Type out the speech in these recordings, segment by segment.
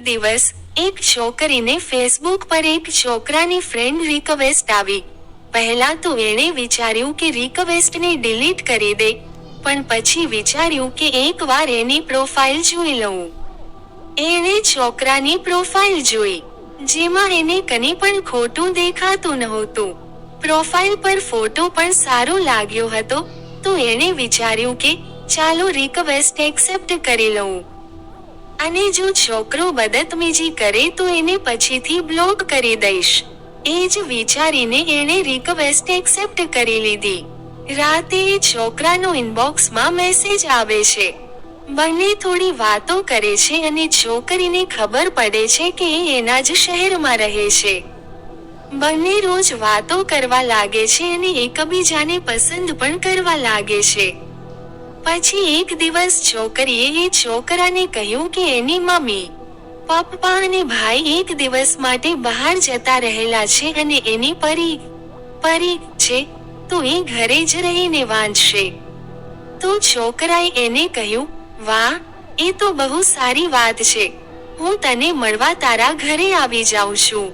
દિવસ એક છોકરીને ફેસબુક પર એક છોકરાની ફ્રેન્ડ રિક્વેસ્ટ આવી. પહેલા તો એણે વિચાર્યું કે રિક્વેસ્ટને ડિલીટ કરી દે, પણ પછી વિચાર્યું કે એકવાર એની પ્રોફાઇલ જોઈ લઉં. એણે છોકરાની પ્રોફાઇલ જોઈ, જેમાં એને કને પણ ખોટું દેખાતું નહોતું. પ્રોફાઇલ પર ફોટો પણ સારો લાગ્યો હતો, તો એણે વિચાર્યું કે ચાલો રિક્વેસ્ટ એક્સેપ્ટ કરી લઉં. અને જો છોકરો બદતમીજી કરે તો એને પછીથી બ્લોક કરી દઈશ. એ જ વિચારીને એણે રિક્વેસ્ટ એક્સેપ્ટ કરી લીધી. રાતે એ છોકરાનો ઇનબોક્સમાં મેસેજ આવે છે. બંને થોડી વાતો કરે છે અને છોકરીને ખબર પડે છે કે એ એના જ શહેરમાં રહે છે. બંને રોજ વાતો કરવા લાગે છે અને એકબીજાને પસંદ પણ કરવા લાગે છે. પછી એક દિવસ છોકરીએ એ છોકરાને કહ્યું કે, એની મમ્મી, પપ્પા અને ભાઈ એક દિવસ માટે બહાર જતા રહેલા છે અને એની પરી પરી છે, તો એ ઘરે જ રહીને વાંચશે. તો છોકરાએ એને કહ્યું, વાહ, એ તો બહુ સારી વાત છે. હું તને મળવા તારા ઘરે આવી જાઉં છું.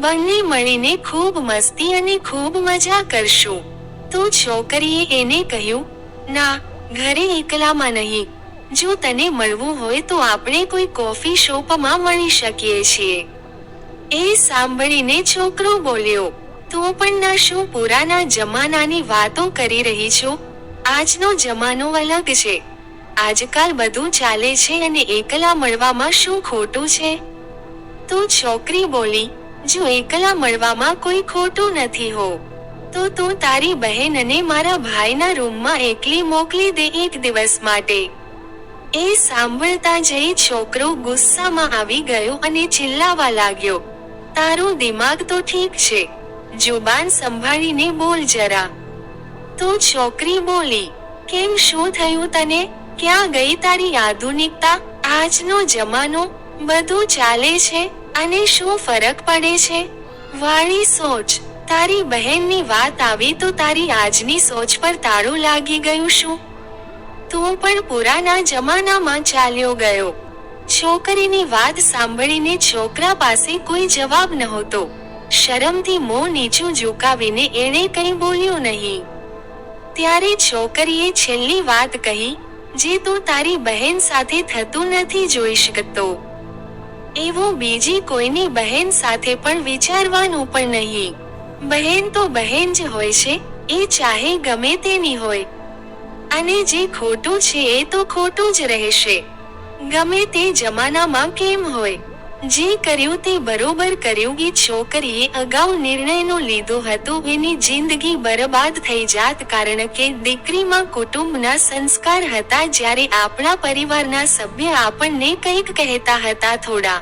બંને મળીને ખૂબ મસ્તી અને ખૂબ મજા કરશું. તો છોકરીએ એને કહ્યું ના, ઘરે એકલામાં નહીં. જો તને મળવું હોય તો આપણે કોઈ કોફી શોપમાં મળી શકીએ છીએ. એ સાંભળીને છોકરો બોલ્યો, તો પણ ના શું પુરાના જમાનાની વાતો કરી રહી છો? આજનો જમાનો અલગ છે. આજકાલ બધું ચાલે છે અને એકલા મળવામાં શું ખોટું છે? તો છોકરી બોલી, જો એકલા મળવામાં કોઈ ખોટું નથી હો તો તું તારી બહેન અને મારા ભાઈના રૂમમાં એકલી મોકલી દે એક દિવસ માટે. એ સાંભળતા જઈ છોકરો ગુસ્સામાં આવી ગયો અને ચિલ્લાવા લાગ્યો. તારું દિમાગ તો ઠીક છે. જુબાન સંભાળીને બોલ જરા. તો છોકરી બોલી, કેમ શું થયું તને? ક્યાં ગઈ તારી આધુનિકતા? આજનો જમાનો બધું ચાલે છે અને શું ફરક પડે છે? વાળી સોચ. તારી બહેનની વાત આવી તો તારી આજની સોચ પર તાળું લાગી ગયું શું? તું પણ પુરાના જમાનામાં ચાલ્યો ગયો. છોકરીની વાત સાંભળીને છોકરા પાસે કોઈ જવાબ નહોતો. શરમથી મોં નીચું ઝુકાવીને એણે કંઈ બોલ્યું નહીં. ત્યારે છોકરીએ છેલ્લી વાત કહી, જે તું તારી બહેન સાથે થતું નથી જોઈ શકતો. એવું બીજી કોઈની બહેન સાથે પણ વિચારવાનું પણ નહીં. બહેન તો બહેન જ હોય છે, એ ચાહે ગમે તેની હોય. અને જે ખોટું છે એ તો ખોટું જ રહેશે. ગમે તે જમાનામાં કેમ હોય? જે કર્યું તે બરોબર કર્યું કે છોકરીએ અગાઉ નિર્ણયનો લીધો હતો, એની જિંદગી બરબાદ થઈ જાત કારણ કે દીકરીમાં કુટુંબના સંસ્કાર હતા, જ્યારે આપણા પરિવારના સભ્ય આપણને કંઈક કહેતા હતા થોડા.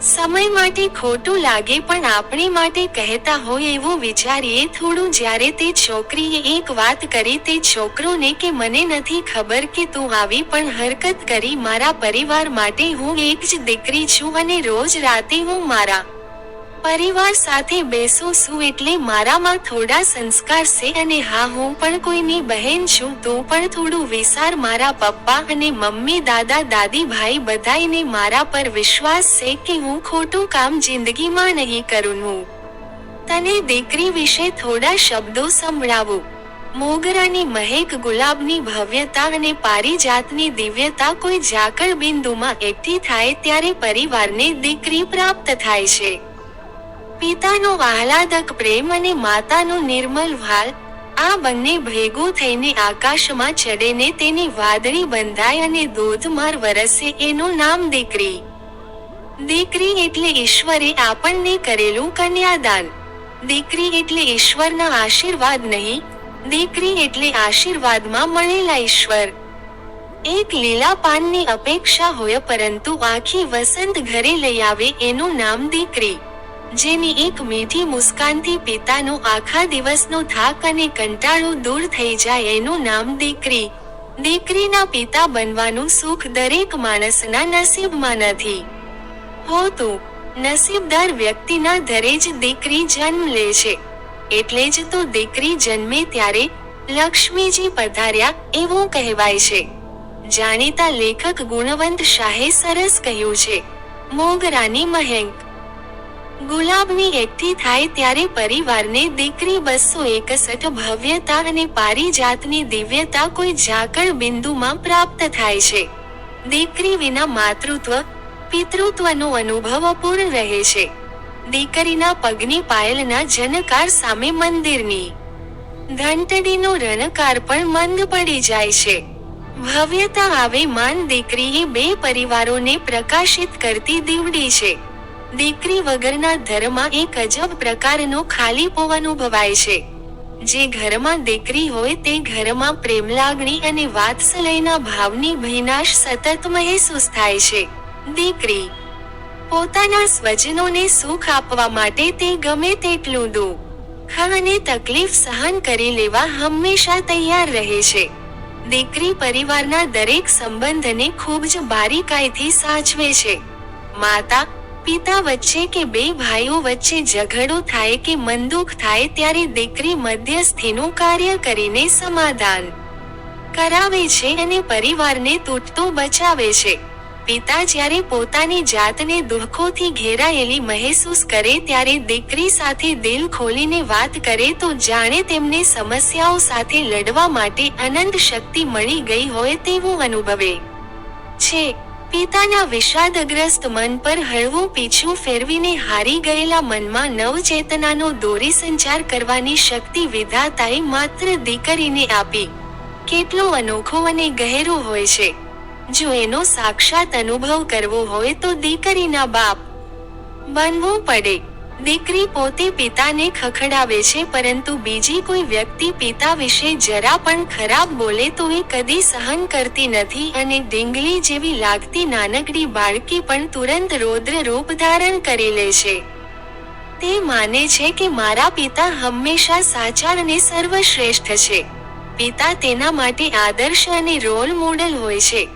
સમય માટે ખોટું લાગે પણ આપણી માટે કહેતા હોય એવું વિચારીએ, થોડું જ્યારે તે છોકરીએ એક વાત કરી તે છોકરોને કે મને નથી ખબર કે તું આવી પણ હરકત કરી મારા પરિવાર માટે હું એક જ દીકરી છું અને રોજ રાતે હું મારા પરિવાર સાથે બેસું છું એટલે મારામાં થોડા સંસ્કાર છે અને હા, હું પણ કોઈની બહેન છું, તો પણ થોડું વિસાર મારા પપ્પા અને મમ્મી, દાદા, દાદી, ભાઈ બધાયને મારા પર વિશ્વાસ છે કે હું ખોટું કામ જિંદગીમાં નહીં કરું હું. તને દીકરી વિશે થોડા શબ્દો સંભળાવું. મોગરાની મહેક, ગુલાબની ભવ્યતા અને પારિજાતની દિવ્યતા કોઈ ઝાકળ બિંદુમાં એકઠી થાય ત્યારે પરિવારને દીકરી પ્રાપ્ત થાય છે. પિતાનો આહલાદક પ્રેમ અને માતાનો નિર્મલ વાલ, આ બંને ભેગું થઈને આકાશમાં ચડે ને તેની વાદળી બંધાય અને ધોધમાર વરસે એનું નામ દીકરી. દીકરી એટલે ઈશ્વરે આપણને કરેલું કન્યાદાન. દીકરી એટલે ઈશ્વરના આશીર્વાદ નહીં, દીકરી એટલે આશીર્વાદમાં મળેલા ઈશ્વર. એક લીલા પાનની અપેક્ષા હોય પરંતુ આખી વસંત ઘરે લઈ આવે એનું નામ દીકરી. જેની એક મીઠી મુસ્કાનથી પિતાનો આખા દિવસનો થાક અને કંટાળો દૂર થઈ જાય એનું નામ દીકરી. દીકરીના પિતા બનવાનું સુખ દરેક માણસના નસીબમાં નથી. હોતું, નસીબદાર વ્યક્તિના ઘરે જ દીકરી જન્મ લે છે. એટલે જ તો દીકરી જન્મે ત્યારે લક્ષ્મીજી પધાર્યા એવું કહેવાય છે. જાણીતા લેખક ગુણવંત શાહે સરસ કહ્યું છે. મોગરાની મહેંક. ગુલાબની એકઠી થાય ત્યારે પરિવારને દીકરી બસો એકસઠ ભવ્યતા અને પારિજાતની દિવ્યતા કોઈ ઝાકળ બિંદુમાં પ્રાપ્ત થાય છે. દીકરી વિના માતૃત્વ, પિતૃત્વનો અનુભવ અપૂર્ણ રહે છે. દીકરીના પગની પાયલના જનકાર સામે મંદિરની ઘંટડીનો રણકાર પણ મંદ પડી જાય છે. ભવ્યતા આવે માન દીકરી બે પરિવારોને પ્રકાશિત કરતી દીવડી છે. દીકરી વગરના ધરમાં એક અજબ પ્રકારનો ખાલીપો અનુભવાય છે. જે ઘરમાં દીકરી હોય તે ઘરમાં પ્રેમ લાગણી અને વાત્સલયના ભાવની ભયનાશ સતત મહેસૂસ થાય છે. દીકરી પોતાના સ્વજનોને સુખ આપવા માટે તે ગમે તેટલું દુઃખ અને તકલીફ સહન કરી લેવા હંમેશા તૈયાર રહે છે. દીકરી પરિવારના દરેક સંબંધને ખૂબ જ બારીકાઈથી સાચવે છે. માતા પિતા વચ્ચે કે બે ભાઈઓ વચ્ચે ઝઘડો થાય કે મનદુખ થાય ત્યારે દીકરી મધ્યસ્થીનું કાર્ય કરીને સમાધાન કરાવે છે અને પરિવારને તૂટતો બચાવે છે. પિતા જ્યારે પોતાની જાતને દુઃખોથી ઘેરાયેલી મહેસૂસ કરે ત્યારે દીકરી સાથે દિલ ખોલીને વાત કરે તો જાણે તેમને સમસ્યાઓ સાથે લડવા માટે અનંત શક્તિ મળી ગઈ હોય તેવું અનુભવે છે. પિતાના વિષાદગ્રસ્ત મન પર હળવું પીછું ફેરવીને હારી ગયેલા મનમાં નવચેતનાનો દોરી સંચાર કરવાની શક્તિ વિધાતાએ માત્ર દીકરીને આપી. કેટલો અનોખો અને ગહેરો હોય છે. જો એનો સાક્ષાત અનુભવ કરવો હોય તો દીકરીના બાપ બનવું પડે. દીકરી પોતે પિતાને ખખડાવે છે, પરંતુ બીજી કોઈ વ્યક્તિ પિતા વિશે જરા પણ ખરાબ બોલે તો એ કદી સહન કરતી નથી અને ડીંગલી જેવી લાગતી નાનકડી બાળકી પણ તુરંત રૌદ્ર રૂપ ધારણ કરી લે છે. તે માને છે કે મારા પિતા હંમેશા સાચા અને સર્વશ્રેષ્ઠ છે. પિતા તેના માટે આદર્શ અને રોલ મોડલ હોય છે.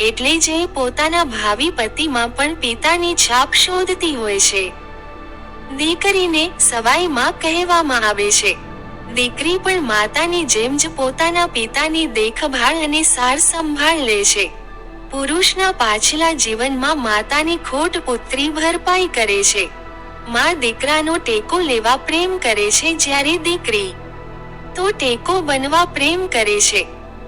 એટલે જે પોતાના ભાવિ પતિમાં પણ પિતાની છાપ શોધતી હોય છે. દીકરીને સવાઈમાં કહેવામાં આવે છે. દીકરી પણ માતાની જેમ જ પોતાના પિતાની દેખભાળ અને સાર સંભાળ લે છે. પુરુષના પાછલા જીવનમાં માતાની ખોટ પુત્રી ભરપાઈ કરે છે. માં દીકરાનો ટેકો લેવા પ્રેમ કરે છે જ્યારે દીકરી તો ટેકો બનવા પ્રેમ કરે છે.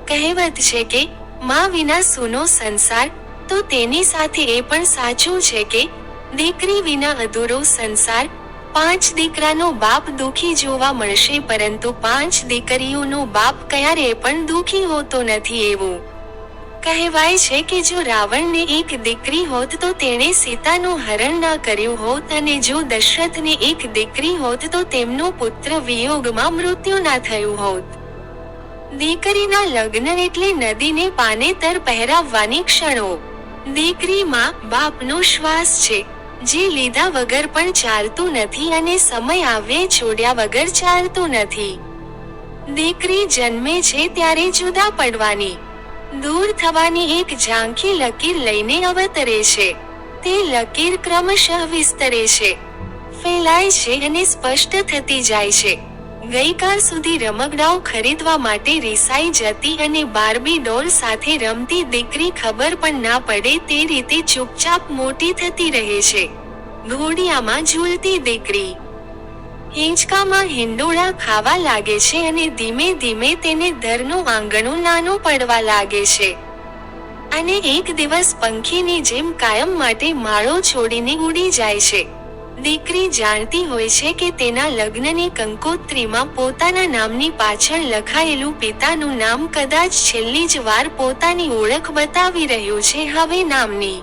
કહેવત છે કે, માં વિના સૂનો સંસાર તો તેની સાથે એ પણ સાચું છે કે દીકરી વિના અધૂરો સંસાર, પાંચ દીકરાનો બાપ દુખી જોવા મળશે, પરંતુ પાંચ દીકરીઓનો બાપ ક્યારેય પણ દુખી હોતો નથી એવું. કહેવાય છે કે જો રાવણને એક દીકરી હોત તો તેણે સીતાનું હરણ ના કર્યું હોત અને જો દશરથને એક દીકરી હોત તો તેમનો પુત્ર વિયોગમાં મૃત્યુ ના થયું હોત. દીકરીના લગ્ન એટલે નદીને પાનેતર પહેરાવવાની ક્ષણો. દીકરીમાં બાપનો શ્વાસ છે. જે લીધા વગર પણ ચાલતું નથી અને સમય આવ્યે છોડ્યા વગર ચાલતું નથી. દીકરી જન્મે છે ત્યારે જુદા પડવાની. દૂર થવાની એક ઝાંખી લકીર લઈને અવતરે છે. તે લકીર ક્રમશઃ વિસ્તરે છે. ફેલાય છે અને સ્પષ્ટ થતી જાય છે. ગઈકાલ સુધી રમકડાઓ ખરીદવા માટે રિસાઈ જતી અને બાર્બી ડોલ સાથે રમતી દીકરી ખબર પણ ના પડે તે રીતે ચૂપચાપ મોટી થતી રહે છે. ઘોડિયામાં ઝૂલતી દીકરી. હિંચકામાં હિંડોળા ખાવા લાગે છે અને ધીમે ધીમે તેને ધરનું આંગણું નાનું પડવા લાગે છે. અને એક દિવસ પંખીની જેમ કાયમ માટે માળો છોડીને ઉડી જાય છે. દીકરી જાણતી હોય છે કે તેના લગ્નની કંકોત્રીમાં પોતાના નામની પાછળ લખાયેલું પિતાનું નામ કદાચ છેલ્લી જ વાર પોતાની ઓળખ બતાવી રહ્યું છે હવે નામની.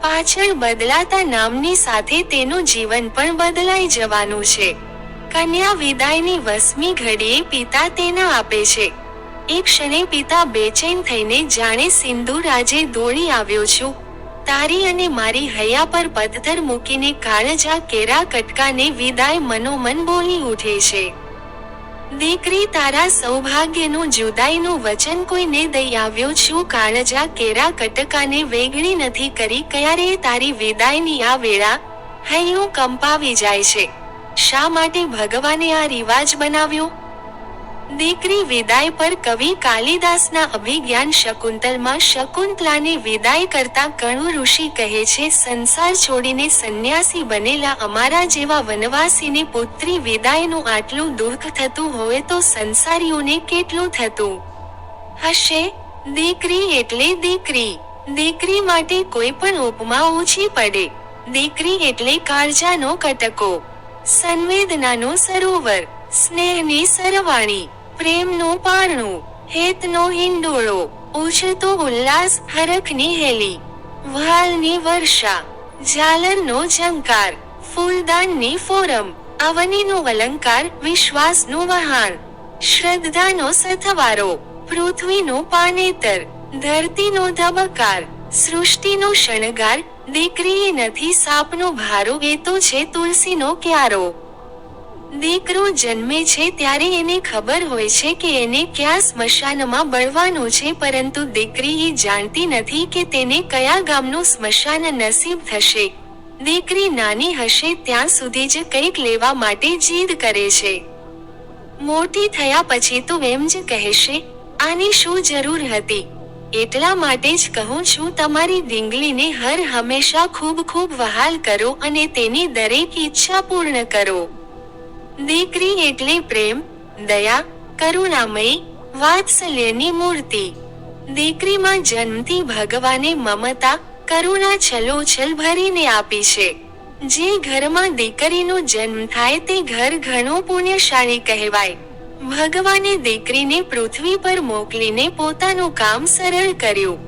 પાછળ બદલાતા નામની સાથે તેનું જીવન પણ બદલાઈ જવાનું છે. કન્યા વિદાયની વસમી ઘડીએ પિતા તેના આપે છે. એક ક્ષણે પિતા બેચેન થઈને જાણે સિંદૂર આજે દોડી આવ્યો છું. તારી અને મારી હૈયા પર પથ્થર મૂકીને કાળજા કેરા કટકાને વિદાય મનોમન બોલી ઉઠે છે. દીકરી, તારા સૌભાગ્યનું જુદાઈનું વચન કોઈને દઈ આવ્યો છું. કાળજા કેરા કટકાને વેગણી નથી કરી. ક્યારે તારી વિદાયની આ વેળા હૈયું કંપાવી જાય છે? શા માટે ભગવાને આ રિવાજ બનાવ્યો? દીકરી વિદાય પર કવિ કાલિદાસના અભિજ્ઞાન શકુંતલમાં શકુંતલાને વિદાય કરતા કણુ ઋષિ કહે છે, સંસાર છોડીને સંન્યાસી બનેલા અમારા જેવા વનવાસીને પુત્રી વિદાયનું આટલું દુઃખ થતું હોય તો સંસારીઓને કેટલું થતું? હશે? દીકરી એટલે દીકરી. દીકરી માટે કોઈ પણ ઉપમા ઓછી પડે. દીકરી એટલે કાળજાનો કટકો. સંવેદનાનો સરોવર. સ્નેહની સરવાણી. પ્રેમનું પારણું, હેતનો હિંડોળો ઉછળતો ઉલ્લાસ હરખની હેલી, વહાલની વર્ષા, ઝાલરનો ઝંકાર, ફૂલદાનની ફોરમ અવનીનો અલંકાર, વિશ્વાસનું વહાણ, શ્રદ્ધાનો સથવારો, પૃથ્વીનો પાનેતર, ધરતીનો ધબકાર, સૃષ્ટિનો શણગાર, દીકરીએ નથી સાપનો ભારો, એ તો છે તુલસીનો ક્યારો. દીકરો જન્મે છે ત્યારે એને ખબર હોય છે કે એને ક્યાં સ્મશાનમાં બળવાનો છે, પરંતુ દીકરી એ જાણતી નથી કે તેને કયા ગામનું સ્મશાન નસીબ થશે. દીકરી નાની હશે ત્યાં સુધી જ કંઈક લેવા માટે જીદ કરે છે. મોટી થયા પછી તો એમ જ કહેશે, આની શું જરૂર હતી? એટલા માટે જ કહું છું, તમારી ડીંગલીને હર હંમેશા ખૂબ ખૂબ વહાલ કરો અને તેની દરેક ઈચ્છા પૂર્ણ કરો. દીકરી એટલે પ્રેમ, દયા, કરુણામયી, વાત્સલ્યની મૂર્તિ. દીકરીમાં જન્મથી ભગવાને મમતા, કરુણા છલોછલ ભરીને આપી છે. જે ઘરમાં દીકરીનો જન્મ થાય તે ઘર ઘણું પુણ્યશાળી કહેવાય. ભગવાને દીકરીને પૃથ્વી પર મોકલીને પોતાનું કામ સરળ કર્યું.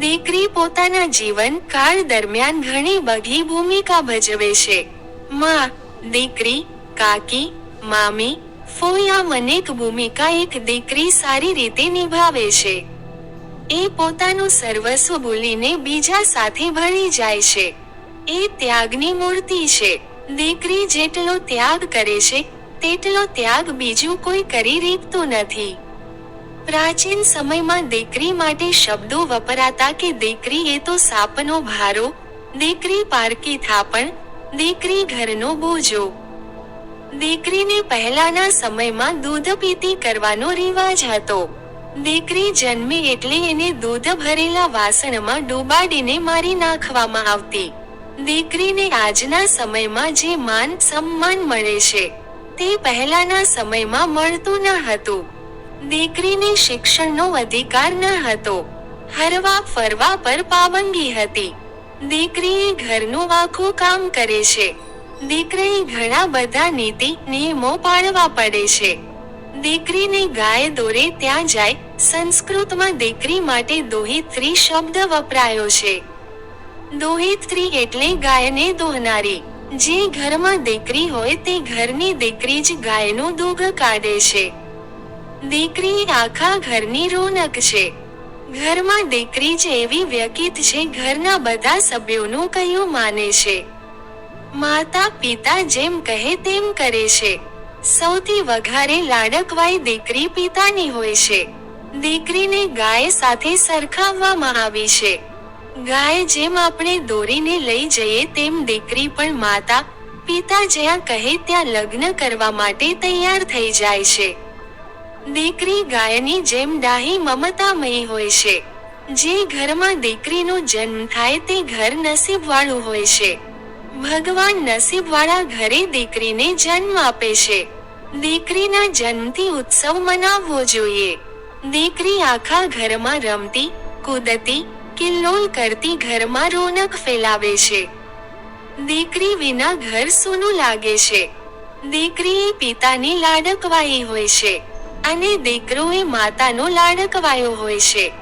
દીકરી પોતાના જીવન કાળ દરમિયાન ઘણી બધી ભૂમિકા ભજવે છે. માં, દીકરી કાકી, મામી, ફોઈ આમ અનેક ભૂમિકા એક દીકરી સારી રીતે નિભાવે છે. એ પોતાનું સર્વસ્વ ભૂલીને બીજા સાથે ભળી જાય છે. એ ત્યાગની મૂર્તિ છે. દીકરી જેટલો ત્યાગ કરે છે, તેટલો ત્યાગ બીજું કોઈ કરી રીતતું નથી. પ્રાચીન સમયમાં દીકરી માટે શબ્દો વપરાતા કે દીકરી એ તો સાપનો ભારો, દીકરી પારકી થાપણ, દીકરી ઘરનો બોજો. દીકરીને પહેલાના સમયમાં દૂધ પીતી કરવાનો રિવાજ હતો. દીકરી જન્મે એટલે એને દૂધ ભરેલા વાસણમાં ડૂબાડીને મારી નાખવામાં આવતી. દીકરીને આજના સમયમાં જે માન સન્માન મળે છે, તે પહેલાના સમયમાં મળતું ન હતું. દીકરીને શિક્ષણનો અધિકાર ન હતો. હરવા ફરવા પર પાબંદી હતી. દીકરી ઘરનું આખું કામ કરે છે. દીકરી ઘણા બધા નીતિ નિયમો પાળવા પડે છે. દીકરીને ગાય દોરે ત્યાં જાય, સંસ્કૃતમાં દીકરી માટે દોહિત્રી શબ્દ વપરાયો છે. દોહિત્રી એટલે ગાયને દોહનારી. જે ઘરમાં દીકરી હોય તે ઘરની દીકરી જ ગાયનું દૂધ કાઢે છે. દીકરી આખા ઘરની રોનક છે. ઘરમાં દીકરી જ એવી વ્યકિત છે, ઘરના બધા સભ્યોનું કયું માને છે. માતા પિતા જેમ કહે તેમ કરે છે. સૌથી વધારે લાડકવાઈ દીકરી પિતાની હોય છે. દીકરીને ગાય સાથે સરખાવવામાં આવી છે. ગાય જેમ આપણે દોરીને લઈ જઈએ તેમ દીકરી પણ માતા, પિતા જ્યાં કહે ત્યાં લગ્ન કરવા માટે તૈયાર થઈ જાય છે. દીકરી ગાયની જેમ ડાહી મમતામયી હોય છે. જે ઘરમાં દીકરીનો જન્મ થાય તે ઘર નસીબવાળું હોય છે. ભગવાન નસીબવાળા ઘરે દીકરીને જન્મ આપે છે. દીકરીના જન્મથી ઉત્સવ મનાવવો જોઈએ. દીકરી આખા ઘરમાં રમતી, કૂદતી, કિલ્લોલ કરતી ઘરમાં રોનક ફેલાવે છે. દીકરી વિના ઘર સૂનું લાગે છે. દીકરી એ પિતાની લાડકવાઈ હોય છે અને દીકરો એ માતાનો લાડકવાયો હોય છે.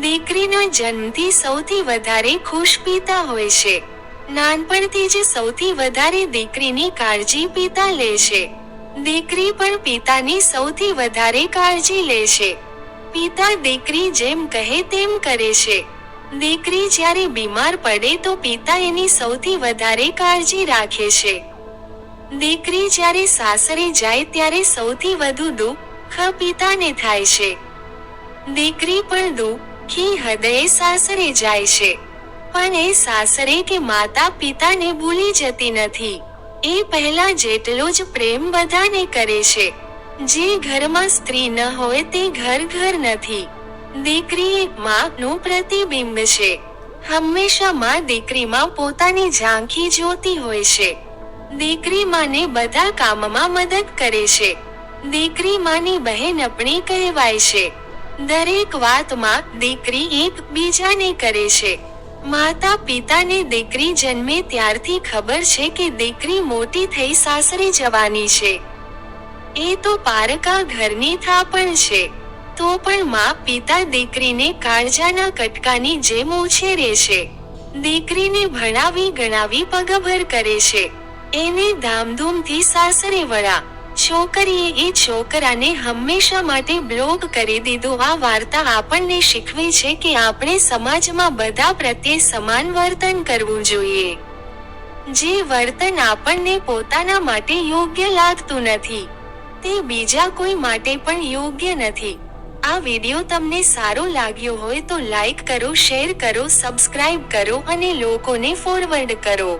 દીકરીના જન્મથી સૌથી વધારે ખુશ પિતા હોય છે. નાનપણથી જ સૌથી વધારે દીકરીની કાળજી પિતા લે છે. દીકરી પણ પિતાની સૌથી વધારે કાળજી લે છે. પિતા દીકરી જેમ કહે તેમ કરે છે. દીકરી જ્યારે બીમાર પડે તો પિતા એની સૌથી વધારે કાળજી રાખે છે. દીકરી જ્યારે સાસરે જાય ત્યારે સૌથી વધુ દુઃખ પિતાને થાય છે. દીકરી પણ દુઃખી હૃદયે સાસરે જાય છે. પણ એ સાસરે કે માતા પિતાને ભૂલી જતી નથી. એ પહેલા જેટલો જ પ્રેમ બધાને કરે છે. જે ઘરમાં સ્ત્રી ન હોય તે ઘર ઘર નથી. દીકરી એક નું પ્રતિબિંબ છે. હંમેશા માં દીકરીમાં પોતાની ઝાંખી જોતી હોય છે. દીકરી માને બધા કામમાં મદદ કરે છે. દીકરી માની બહેનપણી કહેવાય છે. દરેક વાતમાં દીકરી એક બીજાને કરે છે. માતા પિતાને દીકરી જન્મે ત્યારથી ખબર છે કે દીકરી મોટી થઈ સાસરે જવાની છે. એ તો પારકા ઘરની થાપણ છે. તો પણ મા પિતા દીકરીને કાળજાના કટકાની જેમ ઉછેરે છે. દીકરીને ભણાવી ગણાવી પગભર કરે છે. એને ધામધૂમથી સાસરે વળા છોકરીએ એ છોકરાને હંમેશા માટે બ્લોક કરી દીધો. આ વાર્તા આપણને શીખવે છે કે આપણે સમાજમાં બધા પ્રત્યે સમાન વર્તન કરવું જોઈએ. જે વર્તન આપણને પોતાના માટે યોગ્ય લાગતું નથી, તે બીજા કોઈ માટે પણ યોગ્ય નથી. આ વિડિયો તમને સારો લાગ્યો હોય તો લાઈક કરો, શેર કરો, સબસ્ક્રાઇબ કરો અને લોકોને ફોરવર્ડ કરો.